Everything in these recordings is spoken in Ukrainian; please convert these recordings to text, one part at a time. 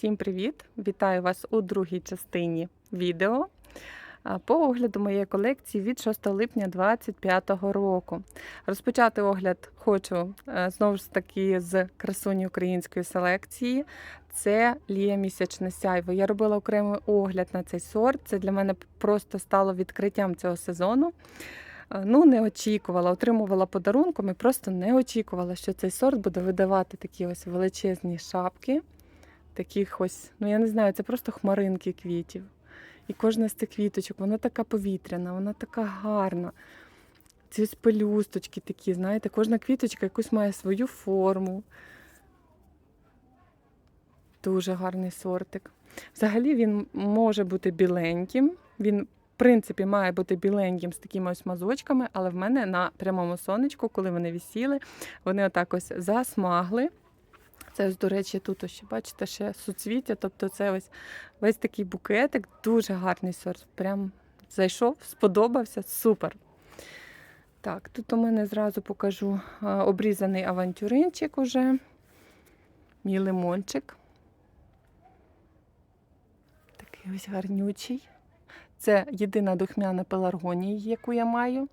Всім привіт! Вітаю вас у другій частині відео по огляду моєї колекції від 6 липня 2025 року. Розпочати огляд хочу е, знову ж таки з красуні української селекції. Це Лія місячне сяйво. Я робила окремий огляд на цей сорт. Це для мене просто стало відкриттям цього сезону. Е, Ну, не очікувала, отримувала подарунком і просто не очікувала, що цей сорт буде видавати такі ось величезні шапки. Таких ось, ну я не знаю, це просто хмаринки квітів. І кожна з цих квіточок, вона така повітряна, вона така гарна. Ці ось пелюсточки такі, знаєте, кожна квіточка якусь має свою форму. Дуже гарний сортик. Взагалі він може бути біленьким. Він, в принципі, має бути біленьким з такими ось мазочками, але в мене на прямому сонечку, коли вони висіли, вони отак ось засмагли. Це ось, до речі, тут ось, бачите, ще суцвіття, тобто це ось весь такий букетик, дуже гарний сорт. Прям зайшов, сподобався, супер. Так, тут у мене зразу покажу обрізаний авантюринчик уже, мій лимончик. Такий ось гарнючий. Це єдина духмяна пеларгонія, яку я маю.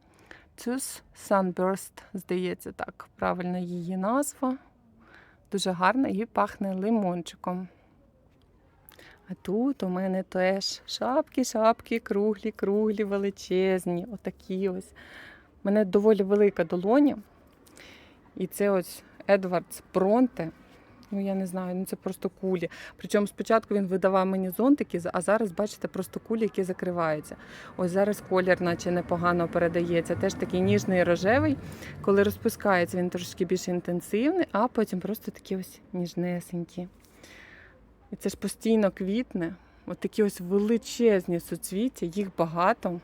Цус Sunburst, здається, так, правильно її назва. Дуже гарна і пахне лимончиком. А тут у мене теж шапки, шапки, круглі, круглі, величезні. Отакі ось. У мене доволі велика долоня. І це ось Едвардс Бронте. Ну, я не знаю, ну це просто кулі. Причому спочатку він видавав мені зонтики, а зараз, бачите, просто кулі, які закриваються. Ось зараз колір, наче непогано передається. Теж такий ніжний рожевий. Коли розпускається, він трошки більш інтенсивний, а потім просто такі ось ніжнесенькі. І це ж постійно квітне. От такі ось величезні суцвіття, їх багато.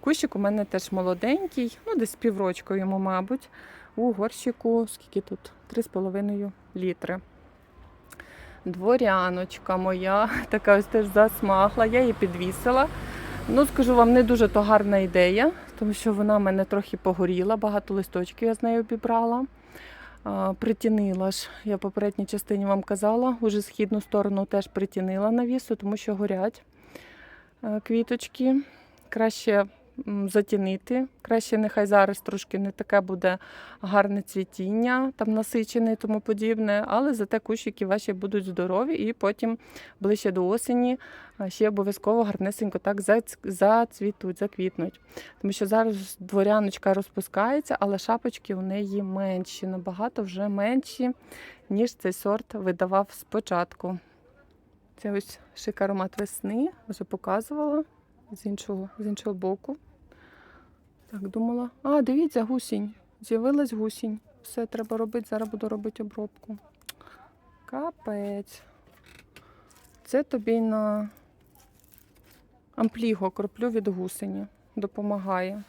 Кущик у мене теж молоденький, ну десь піврочку йому, мабуть. У горщику, скільки тут? 3,5 літри. Дворяночка моя, така ось теж засмагла, я її підвісила. Ну, скажу вам, не дуже то гарна ідея, тому що вона в мене трохи погоріла, багато листочків я з нею обібрала. Притінила ж, я в попередній частині вам казала, уже східну сторону теж притінила навісу, тому що горять е, квіточки. Краще затінити. Краще нехай зараз трошки не таке буде гарне цвітіння, там насичене і тому подібне, але зате кущики ваші будуть здорові і потім ближче до осені ще обов'язково гарнесенько так зацвітуть, заквітнуть. Тому що зараз дворяночка розпускається, але шапочки у неї менші, набагато вже менші, ніж цей сорт видавав спочатку. Це ось шик аромат весни, вже показувала з іншого, з іншого боку. Так, думала. А, дивіться, гусінь. З'явилась гусінь. Все треба робити, зараз буду робити обробку. Капець. Це тобі на ампліго кроплю від гусені. Допомагає.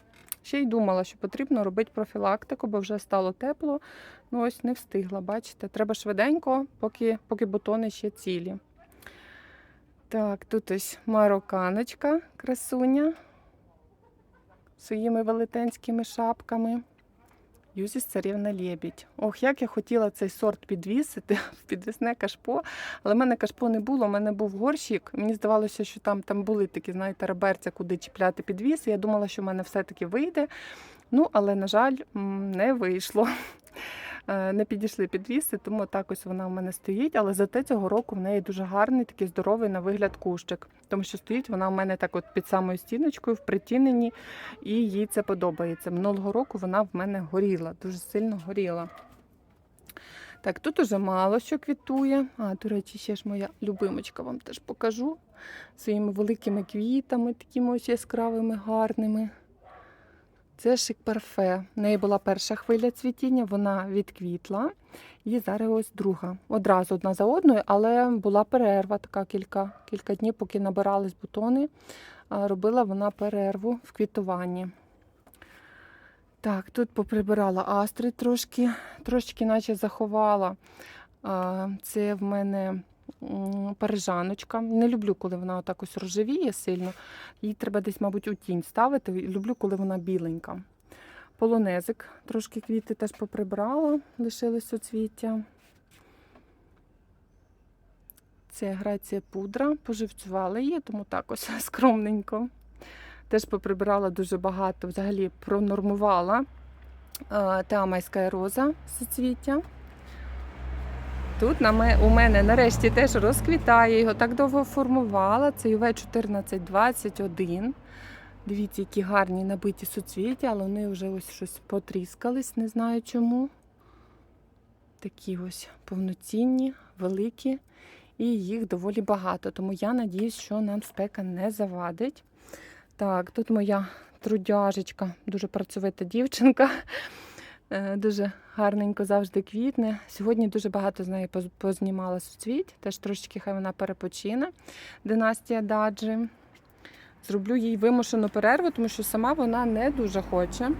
Ще й думала, що потрібно робити профілактику, бо вже стало тепло. Ну ось не встигла, бачите. Треба швиденько, поки, поки бутони ще цілі. Так, тут ось мароканочка, красуня своїми велетенськими шапками. Юзіс царівна лєбідь. Ох, як я хотіла цей сорт підвісити в підвісне кашпо, але в мене кашпо не було, в мене був горщик. Мені здавалося, що там, там були такі, знаєте, реберця, куди чіпляти підвіс. Я думала, що в мене все-таки вийде. Ну, але, на жаль, не вийшло. Е, Не підійшли підвіси, тому так ось вона в мене стоїть. Але зате цього року в неї дуже гарний, такий здоровий на вигляд кущик. Тому що стоїть вона в мене так от під самою стіночкою, в притіненні, і їй це подобається. Минулого року вона в мене горіла, дуже сильно горіла. Так, тут уже мало що квітує. А, до речі, ще ж моя любимочка вам теж покажу. Своїми великими квітами, такими ось яскравими, гарними. Це шик парфе. В неї була перша хвиля цвітіння, вона відквітла. І зараз ось друга. Одразу одна за одною, але була перерва така кілька, кілька днів, поки набирались бутони. Робила вона перерву в квітуванні. Так, тут поприбирала астри трошки, трошки наче заховала. Це в мене парижаночка. Не люблю, коли вона отак ось рожевіє сильно. Її треба десь, мабуть, у тінь ставити. Люблю, коли вона біленька. Полонезик, трошки квіти теж поприбрала, лишились соцвіття. Це грація пудра. Поживцювала її, тому так ось скромненько. Теж поприбирала дуже багато, взагалі пронормувала е, Теамайська роза соцвіття. Тут на у мене нарешті теж розквітає, його так довго формувала. Це UV 1421. Дивіться, які гарні набиті суцвіття, але вони вже ось щось потріскались, не знаю чому. Такі ось повноцінні, великі, і їх доволі багато. Тому я надіюсь, що нам спека не завадить. Так, тут моя трудяжечка, дуже працьовита дівчинка. Е, Дуже гарненько завжди квітне. Сьогодні дуже багато з поз- познімала суцвіть, теж трошечки хай вона перепочине. Династія Даджі. Зроблю їй вимушену перерву, тому що сама вона не дуже хоче.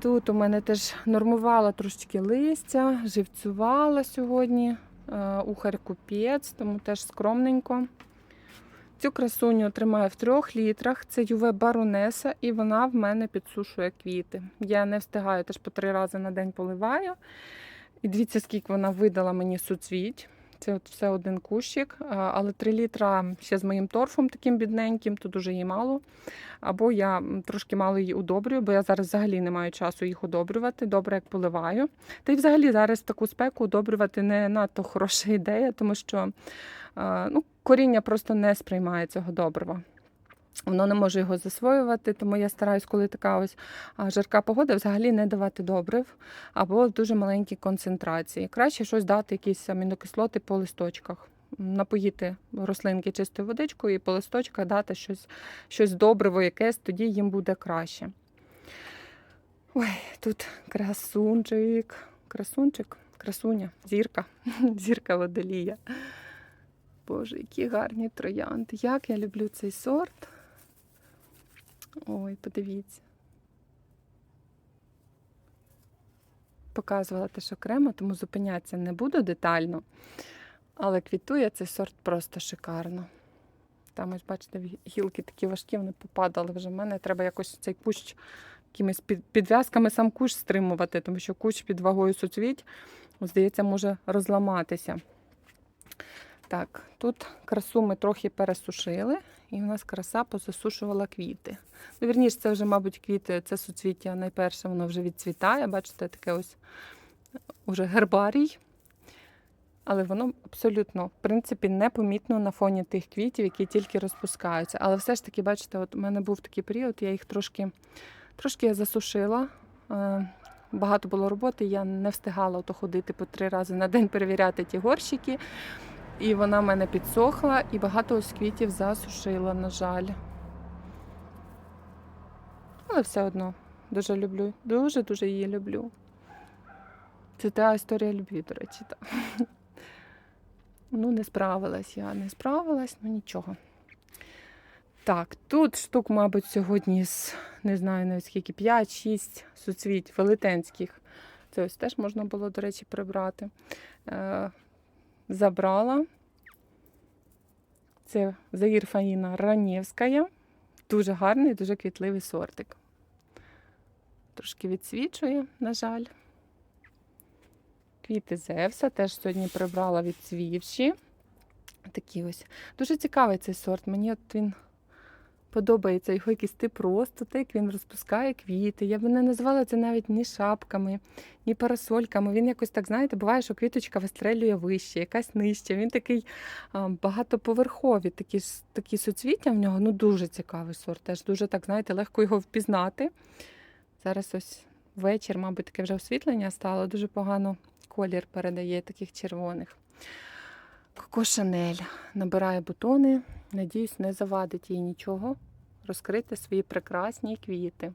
Тут у мене теж нормувала трошечки листя, живцювала сьогодні. е, Ухар купець, тому теж скромненько. Цю красуню тримаю в трьох літрах. Це юве Баронеса, і вона в мене підсушує квіти. Я не встигаю, теж по три рази на день поливаю. І дивіться, скільки вона видала мені суцвіть. Це от все один кущик, але 3 літра ще з моїм торфом таким бідненьким, то дуже її мало. Або я трошки мало її удобрюю, бо я зараз взагалі не маю часу їх удобрювати. Добре, як поливаю. Та й взагалі зараз таку спеку удобрювати не надто хороша ідея, тому що ну, коріння просто не сприймає цього добрива. Воно не може його засвоювати, тому я стараюсь, коли така ось жарка погода, взагалі не давати добрив або дуже маленькій концентрації. Краще щось дати, якісь амінокислоти по листочках. Напоїти рослинки чистою водичкою і по листочках дати щось, щось добриво якесь, тоді їм буде краще. Ой, тут красунчик, красунчик, красуня, зірка, зірка водолія. Боже, які гарні троянди. Як я люблю цей сорт. Ой, подивіться. Показувала теж окремо, тому зупинятися не буду детально. Але квітує цей сорт просто шикарно. Там, ось, бачите, гілки такі важкі, вони попадали вже. В мене треба якось цей кущ якимись підв'язками сам кущ стримувати, тому що кущ під вагою суцвіть, здається, може розламатися. Так, тут красу ми трохи пересушили, і в нас краса позасушувала квіти. Ну, вірніше, це вже, мабуть, квіти, це суцвіття найперше, воно вже відцвітає. Бачите, таке ось уже гербарій. Але воно абсолютно, в принципі, непомітно на фоні тих квітів, які тільки розпускаються. Але все ж таки, бачите, от у мене був такий період, я їх трошки, трошки я засушила. Е, Багато було роботи, я не встигала ото ходити по три рази на день перевіряти ті горщики. І вона в мене підсохла, і багато ось квітів засушила, на жаль. Але все одно дуже люблю. Дуже-дуже її люблю. Це та історія любві, до речі. Так. Ну, не справилась я, не справилась, ну нічого. Так, тут штук, мабуть, сьогодні з не знаю навіть скільки, 5-6 суцвіть велетенських. Це ось теж можна було, до речі, прибрати. Забрала. Це Заїр Фаїна Ранєвська. Дуже гарний, дуже квітливий сортик. Трошки відсвічує, на жаль. Квіти Зевса теж сьогодні прибрала відцвівші. Такі ось. Дуже цікавий цей сорт. Мені от він подобається його якийсь тип росту, те, як він розпускає квіти. Я б не назвала це навіть ні шапками, ні парасольками. Він якось так, знаєте, буває, що квіточка вистрелює вище, якась нижче. Він такий багатоповерховий, такі, такі суцвіття в нього. Ну, дуже цікавий сорт. Теж дуже так, знаєте, легко його впізнати. Зараз ось вечір, мабуть, таке вже освітлення стало. Дуже погано колір передає таких червоних. Коко Шанель набирає бутони. Надіюсь, не завадить їй нічого розкрити свої прекрасні квіти.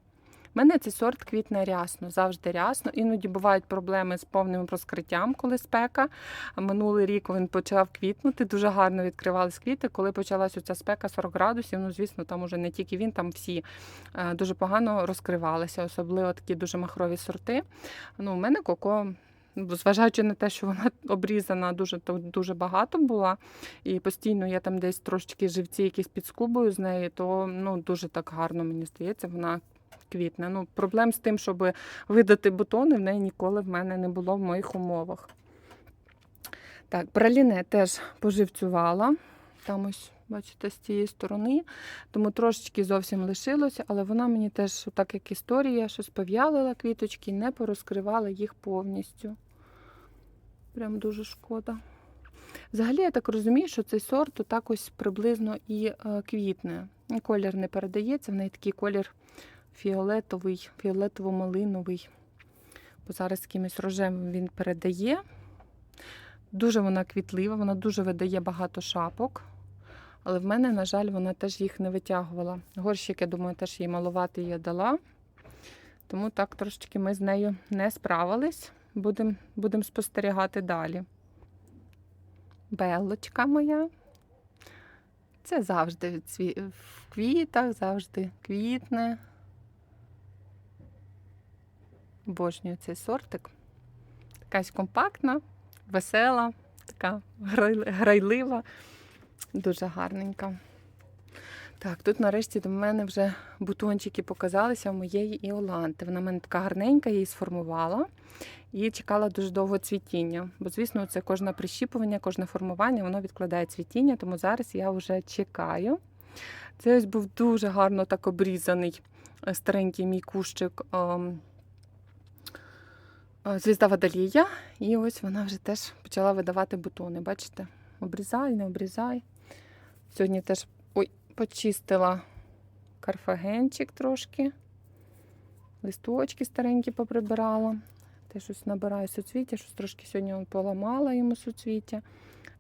У мене цей сорт квітне рясно, завжди рясно. Іноді бувають проблеми з повним розкриттям, коли спека. Минулий рік він почав квітнути, дуже гарно відкривались квіти. Коли почалася ця спека 40 градусів, ну звісно, там уже не тільки він, там всі е, дуже погано розкривалися, особливо такі дуже махрові сорти. Ну, у мене коко. Зважаючи на те, що вона обрізана дуже дуже багато була, і постійно я там десь трошечки живці якісь підскубую з неї, то ну дуже так гарно мені здається, вона квітне. Ну, проблем з тим, щоб видати бутони, в неї ніколи в мене не було в моїх умовах. Так, праліне теж поживцювала. Там ось, бачите, з цієї сторони. Тому трошечки зовсім лишилося, але вона мені теж, так як історія, щось пов'ялила квіточки, не порозкривала їх повністю. Прям дуже шкода. Взагалі, я так розумію, що цей сорт так ось приблизно і е, квітне. Колір не передається, в неї такий колір фіолетовий, фіолетово-малиновий. Бо зараз якимось рожевим він передає. Дуже вона квітлива, вона дуже видає багато шапок. Але в мене, на жаль, вона теж їх не витягувала. Горщик, я думаю, теж їй малувати я дала. Тому так трошечки ми з нею не справились. Будемо будем спостерігати далі. Белочка моя. Це завжди в квітах, завжди квітне. Обожнюю цей сортик. Якась компактна, весела, така грай- грайлива, дуже гарненька. Так, тут нарешті до мене вже бутончики показалися у моєї Іоланти. Вона в мене така гарненька, її сформувала і чекала дуже довго цвітіння. Бо, звісно, це кожне прищіпування, кожне формування, воно відкладає цвітіння, тому зараз я вже чекаю. Це ось був дуже гарно так обрізаний е, старенький мій кущик. ем, е, Звізда Водолія, і ось вона вже теж почала видавати бутони. Бачите? Обрізай, не обрізай. Сьогодні теж ой, почистила карфагенчик трошки. Листочки старенькі поприбирала. Теж щось набираю суцвіття, щось трошки сьогодні поламала йому суцвіття,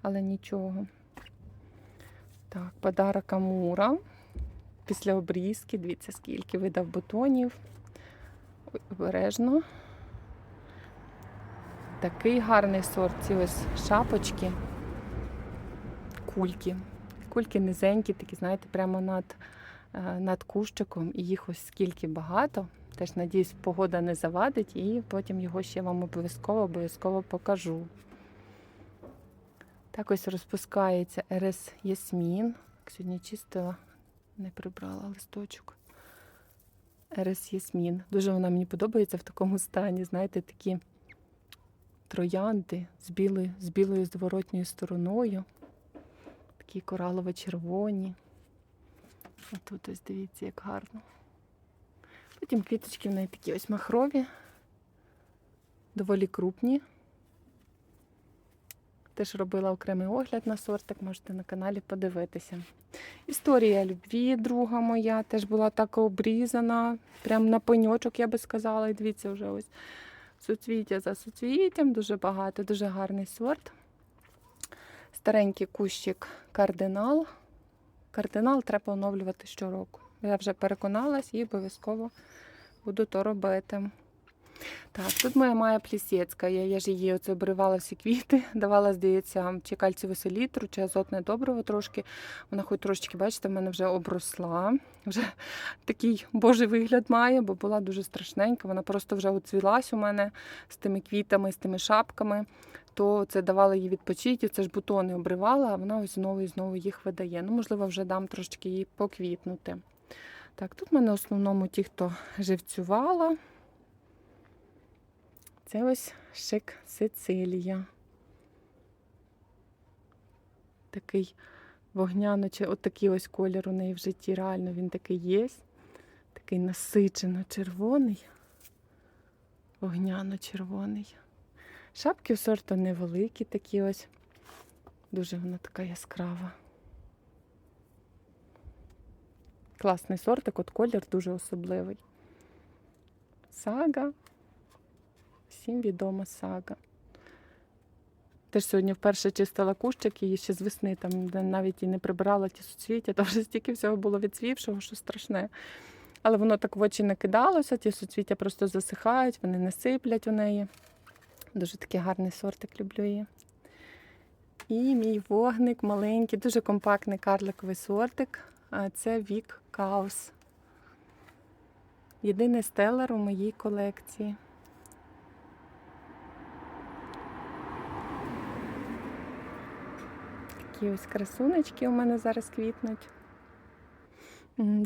але нічого. Так, подарок Амура. Після обрізки, дивіться, скільки видав бутонів. Ой, обережно. Такий гарний сорт, ці ось шапочки, кульки. Кульки низенькі, такі, знаєте, прямо над, е, над кущиком. І їх ось скільки багато. Теж, надіюсь, погода не завадить, і потім його ще вам обов'язково обов'язково покажу. Так ось розпускається Ерес Ясмін. Сьогодні чистила, не прибрала листочок. Ерес Ясмін. Дуже вона мені подобається в такому стані. Знаєте, такі троянди з білою, з білою зворотньою стороною. Такі коралово-червоні. А тут ось дивіться, як гарно. Потім квіточки в неї такі ось махрові, доволі крупні. Теж робила окремий огляд на сортик, можете на каналі подивитися. Історія любві, друга моя, теж була так обрізана, прям на пеньочок, я би сказала. І дивіться, вже ось суцвіття за суцвіттям, дуже багато, дуже гарний сорт. Старенький кущик кардинал. Кардинал треба оновлювати щороку. Я вже переконалась і обов'язково буду то робити. Так, тут моя має плісєцька. Я, я ж її оце обривала всі квіти, давала, здається, чи кальціву селітру, чи азотне добриво трошки. Вона хоч трошечки, бачите, в мене вже обросла. Вже такий божий вигляд має, бо була дуже страшненька. Вона просто вже оцвілась у мене з тими квітами, з тими шапками. То це давала їй відпочити, це ж бутони обривала, а вона ось знову і знову їх видає. Ну, можливо, вже дам трошки їй поквітнути. Так, тут в мене в основному ті, хто живцювала. Це ось шик Сицилія. Такий вогняно, чи от такий ось колір у неї в житті. Реально він такий є. Такий насичено червоний, вогняно-червоний. Шапки у сорту невеликі, такі ось. Дуже вона така яскрава. Класний сортик, от колір дуже особливий. Сага. Всім відома сага. Теж сьогодні вперше чистила кущик, її ще з весни там навіть і не прибирала ті суцвіття, то вже стільки всього було відцвівшого, що страшне. Але воно так в очі не кидалося, ті суцвіття просто засихають, вони не сиплять у неї. Дуже такий гарний сортик, люблю її. І мій вогник маленький, дуже компактний карликовий сортик. Це Вік Каус. Єдиний стелер у моїй колекції. Такі ось красунечки у мене зараз квітнуть.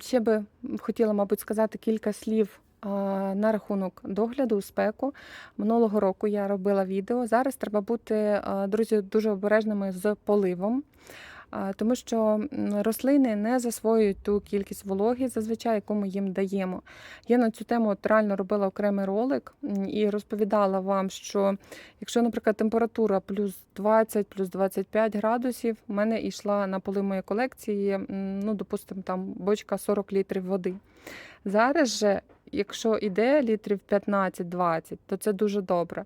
Ще би хотіла, мабуть, сказати кілька слів на рахунок догляду спеку. Минулого року я робила відео. Зараз треба бути, друзі, дуже обережними з поливом. Тому що рослини не засвоюють ту кількість вологи, зазвичай, яку ми їм даємо. Я на цю тему от реально робила окремий ролик і розповідала вам, що якщо, наприклад, температура плюс 20, плюс 25 градусів, у мене йшла на поли моєї колекції, ну, допустимо, там бочка 40 літрів води. Зараз же, якщо йде літрів 15-20, то це дуже добре.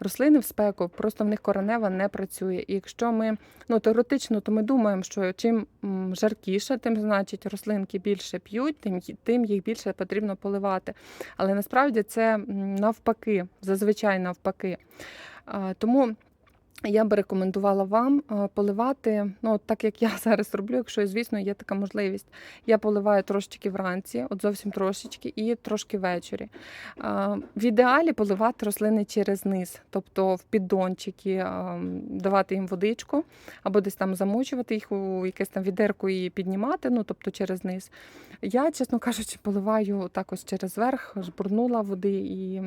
Рослини в спеку, просто в них коренева не працює. І якщо ми ну, теоретично, то ми думаємо, що чим жаркіше, тим значить рослинки більше п'ють, тим, тим їх більше потрібно поливати. Але насправді це навпаки, зазвичай навпаки. Тому я би рекомендувала вам поливати, ну так як я зараз роблю, якщо, звісно, є така можливість. Я поливаю трошечки вранці, от зовсім трошечки, і трошки ввечері. В ідеалі поливати рослини через низ, тобто в піддончики давати їм водичку, або десь там замочувати їх у якесь там відерку і піднімати, ну тобто через низ. Я, чесно кажучи, поливаю так ось через верх, жбурнула води і,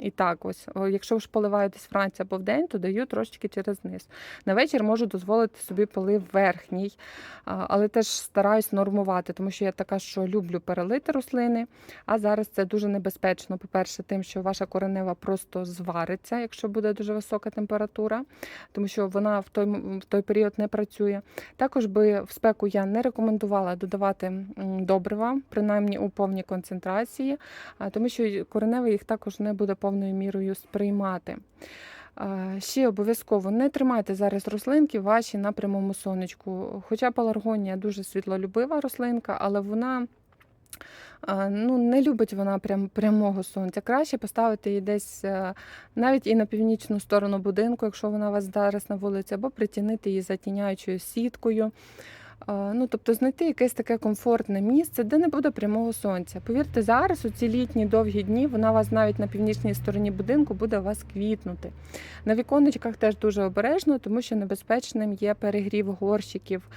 і так ось. Якщо ж поливаю десь вранці або вдень, то даю трошечки через низ. На вечір можу дозволити собі полив верхній, але теж стараюсь нормувати, тому що я така, що люблю перелити рослини. А зараз це дуже небезпечно. По-перше, тим, що ваша коренева просто звариться, якщо буде дуже висока температура, тому що вона в той, в той період не працює. Також би в спеку я не рекомендувала додавати добрива, принаймні у повній концентрації, тому що коренева їх також не буде повною мірою сприймати. Ще обов'язково не тримайте зараз рослинки ваші на прямому сонечку. Хоча пеларгонія дуже світлолюбива рослинка, але вона ну, не любить вона прям, прямого сонця. Краще поставити її десь е, навіть і на північну сторону будинку, якщо вона у вас зараз на вулиці, або притінити її затіняючою сіткою. А, Ну, тобто знайти якесь таке комфортне місце, де не буде прямого сонця. Повірте, зараз у ці літні довгі дні вона у вас навіть на північній стороні будинку буде у вас квітнути. На віконечках теж дуже обережно, тому що небезпечним є перегрів горщиків.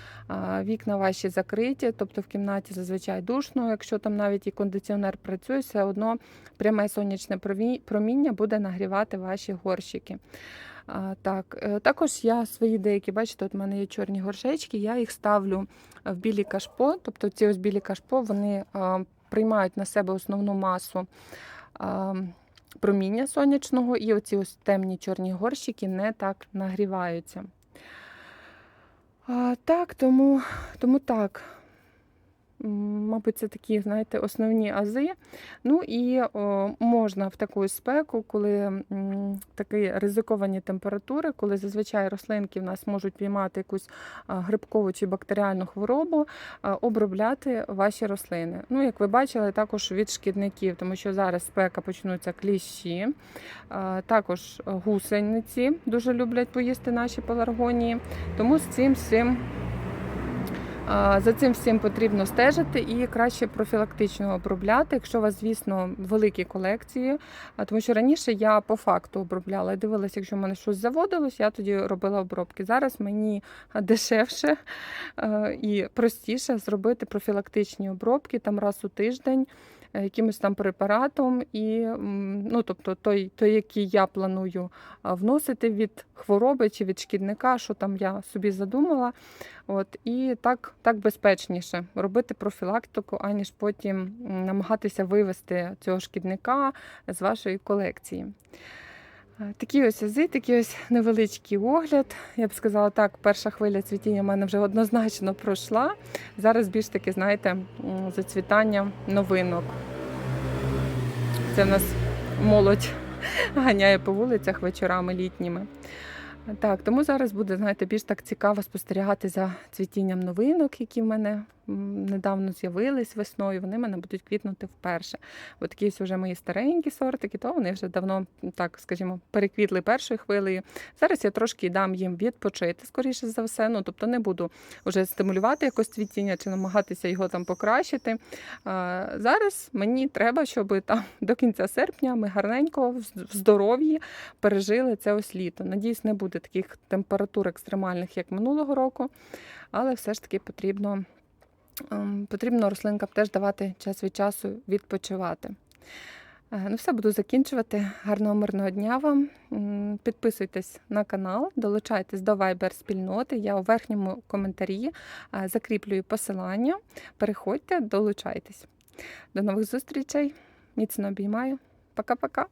Вікна ваші закриті, тобто в кімнаті зазвичай душно. Якщо там навіть і кондиціонер працює, все одно пряме сонячне проміння буде нагрівати ваші горщики. Так, е, також я свої деякі, бачите, от в мене є чорні горшечки, я їх ставлю в білі кашпо. Тобто ці ось білі кашпо вони приймають на себе основну масу проміння сонячного, і оці ось темні чорні горщики не так нагріваються. Так, тому, тому так. Мабуть, це такі, знаєте, основні ази. Ну і можна в таку спеку, коли такі ризиковані температури, коли зазвичай рослинки в нас можуть піймати якусь грибкову чи бактеріальну хворобу, обробляти ваші рослини. Ну, як ви бачили, також від шкідників, тому що зараз спека почнуться кліщі, також гусениці дуже люблять поїсти наші пеларгонії. Тому з цим всім. За цим всім потрібно стежити і краще профілактично обробляти, якщо у вас, звісно, великі колекції. Тому що раніше я по факту обробляла і дивилася, якщо в мене щось заводилось, я тоді робила обробки. Зараз мені дешевше і простіше зробити профілактичні обробки там раз у тиждень. Е, Якимось там препаратом, і ну, тобто той, той, який я планую вносити від хвороби чи від шкідника, що там я собі задумала. От, і так, так безпечніше робити профілактику, аніж потім намагатися вивести цього шкідника з вашої колекції. Е, Такі ось ази, такий ось невеличкий огляд. Я б сказала так, перша хвиля цвітіння в мене вже однозначно пройшла. Зараз більш таки, знаєте, зацвітання новинок. Це в нас молодь ганяє по вулицях вечорами літніми. Так, тому зараз буде, знаєте, більш так цікаво спостерігати за цвітінням новинок, які в мене недавно з'явились весною. Вони в мене будуть квітнути вперше. От такі ось вже мої старенькі сортики, то вони вже давно, так скажімо, переквітли першою хвилею. Зараз я трошки дам їм відпочити, скоріше за все. Ну, тобто не буду вже стимулювати якось цвітіння чи намагатися його там покращити. А, зараз мені треба, щоб там до кінця серпня ми гарненько в здоров'ї пережили це ось літо. Надіюсь, не буде таких температур екстремальних, як минулого року, але все ж таки потрібно, потрібно рослинкам теж давати час від часу відпочивати. Е, Ну, все, буду закінчувати. Гарного мирного дня вам. Підписуйтесь на канал, долучайтесь до Viber спільноти. Я у верхньому коментарі е, закріплюю посилання. Переходьте, долучайтесь. До нових зустрічей. Міцно обіймаю. Пока-пока.